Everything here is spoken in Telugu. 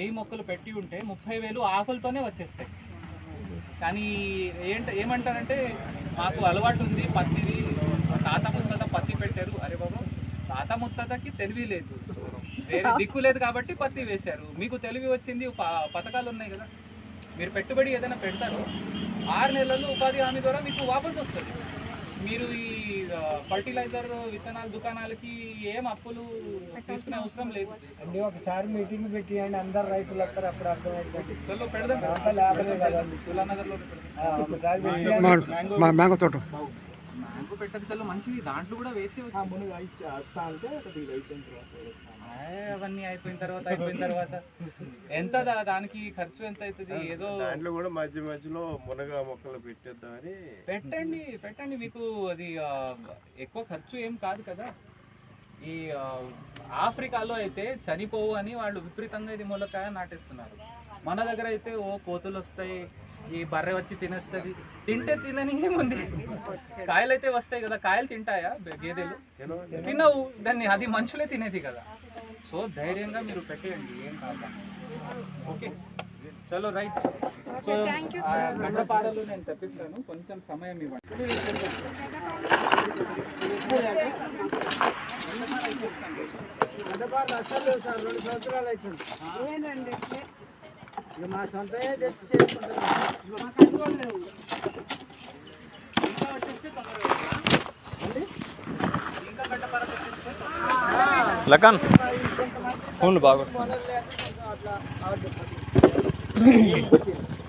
వెయ్యి మొక్కలు పెట్టి ఉంటే ముప్పై వేలు ఆకులతోనే వచ్చేస్తాయి. కానీ ఏంట ఏమంటారంటే మాకు అలవాటు ఉంది పత్తిది తాత ముత్తాత పత్తి పెట్టారు. అరే బాబు తాత ముత్తాతకి తెలివి లేదు. వేరే దిక్కు లేదు కాబట్టి పత్తి వేశారు. మీకు తెలివి వచ్చింది పథకాలు ఉన్నాయి కదా. మీరు పెట్టుబడి ఏదైనా పెడతారు ఆరు నెలల్లో ఉపాధి హామీ ద్వారా మీకు వాపస్ వస్తుంది. మీరు ఈ ఫర్టిలైజర్ విత్తనాల దుకాణాలకి ఏం అప్పులు తీసుకునే అవసరం లేదు. అండి ఒకసారి మీటింగ్ పెట్టియండి అందరు రైతులు వస్తారు అప్పుడు అర్థమవుతుంది. ఒకసారి. మ్యాంగో తోట. పెట్టడం చాలా మంచిది దాంట్లో కూడా వేసి ఆ, మునుగు అయిచ్చి- వస్తా అంటే కొద్దిగా అయిపోయిన తర్వాత అవన్నీ అయిపోయిన తర్వాత అయిపోయిన తర్వాత. ఎంత దానికి ఖర్చు ఎంత అవుతుంది? ఏదో దాంట్లో కూడా మధ్య మధ్యలో మునగ మొక్కలు పెట్టేద్దామని. పెట్టండి పెట్టండి. మీకు అది ఎక్కువ ఖర్చు ఏం కాదు కదా. ఈ ఆఫ్రికాలో అయితే చనిపోవు అని వాళ్ళు విపరీతంగా ఇది ములకాయ నాటేస్తున్నారు. మన దగ్గర అయితే ఓ కోతులు వస్తాయి ఈ బర్రె వచ్చి తినేస్తుంది. తింటే తినని ఏముంది? కాయలు అయితే వస్తాయి కదా కాయలు తింటాయా? గేదెలు? తినవు. దాన్ని అది మనుషులే తినేది కదా. సో ధైర్యంగా మీరు పెట్టేయండి ఏం కాదు. ఓకే. చలో రైట్. సో గడ్డపారలు నేను తెప్పిస్తాను. కొంచెం సమయం ఇవ్వండి. లేవు సార్ రెండు సంవత్సరాలు అవుతుంది. ఇక మా సొంతమే తెచ్చి తెప్పిస్తే లకన్ ఫోన్లు బాగా